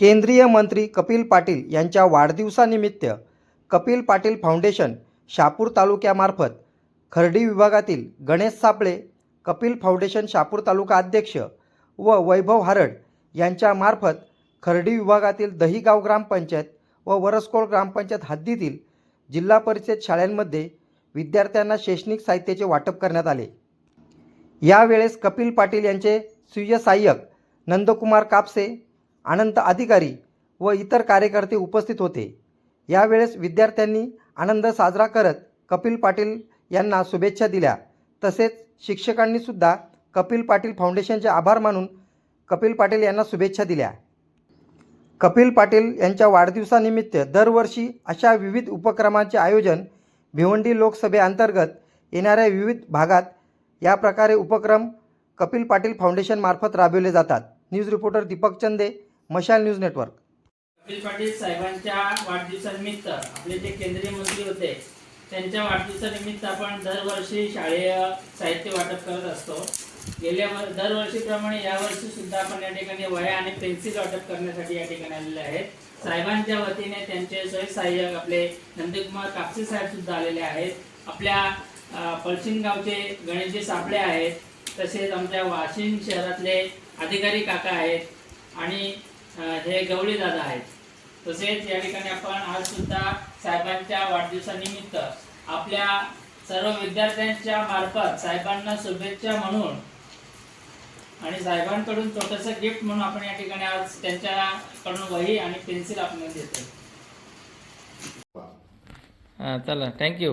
केंद्रीय मंत्री कपिल पाटील यांच्या वाढदिवसानिमित्त कपिल पाटील फाउंडेशन शापूर तालुक्यामार्फत खर्डी विभागातील गणेश सापळे कपिल फाउंडेशन शापूर तालुका अध्यक्ष व वैभव हारड यांच्यामार्फत खर्डी विभागातील दहीगाव ग्रामपंचायत व वरसकोळ ग्रामपंचायत हद्दीतील जिल्हा परिषद शाळांमध्ये विद्यार्थ्यांना शैक्षणिक साहित्याचे वाटप करण्यात आले. यावेळेस कपिल पाटील यांचे स्वीय सहाय्यक नंदकुमार कापसे अनंत अधिकारी व इतर कार्यकर्ते उपस्थित होते. यावेळेस विद्यार्थ्यांनी आनंद साजरा करत कपिल पाटील यांना शुभेच्छा दिल्या. तसेच शिक्षकांनीसुद्धा कपिल पाटील फाउंडेशनचे आभार मानून कपिल पाटील यांना शुभेच्छा दिल्या. कपिल पाटील यांच्या वाढदिवसानिमित्त दरवर्षी अशा विविध उपक्रमांचे आयोजन भिवंडी लोकसभेअंतर्गत येणाऱ्या विविध भागात या प्रकारे उपक्रम कपिल पाटील फाउंडेशनमार्फत राबविले जातात. न्यूज रिपोर्टर दीपक चंदे मशाल न्यूज नेटवर्क. कपिल पाटील साहेबांच्या वाढदिवसानिमित्त आपले जे केंद्रीय मंत्री होते त्यांच्या वाढदिवसानिमित्त आपण दरवर्षी शाळेय साहित्य वाटप करत असतो. गेल्या दरवर्षीप्रमाणे यावर्षी सुद्धा आपण या ठिकाणी वह्या आणि पेन्सिल वाटप करण्यासाठी या ठिकाणी आलेले आहेत. साहेबांच्या वतीने त्यांचे स्वयंसहाय्यक आपले नंदकुमार कापसे साहेब सुद्धा आलेले आहेत. आपल्या अ, गावचे गणेशजी सापळे आहेत. तसेच आमच्या वाशिम शहरातले अधिकारी काका आहेत. आणि हे गवळी दादा आहेत. तसेच या ठिकाणी आपण आज सुद्धा साहेबांच्या वाढदिवसानिमित्त आपल्या सर्व विद्यार्थ्यांच्या मार्फत साहेबांना शुभेच्छा म्हणून आणि साहेबांकडून छोटस गिफ्ट म्हणून आपण या ठिकाणी आज त्यांच्याकडून वही आणि पेन्सिल आपण देतो चला थँक्यू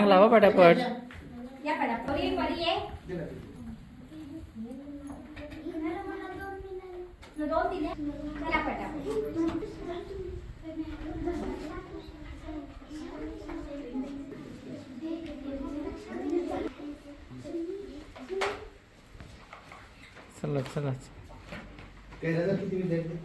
लावा पटापट या पडा चला चला. चला किती विद्यार्थी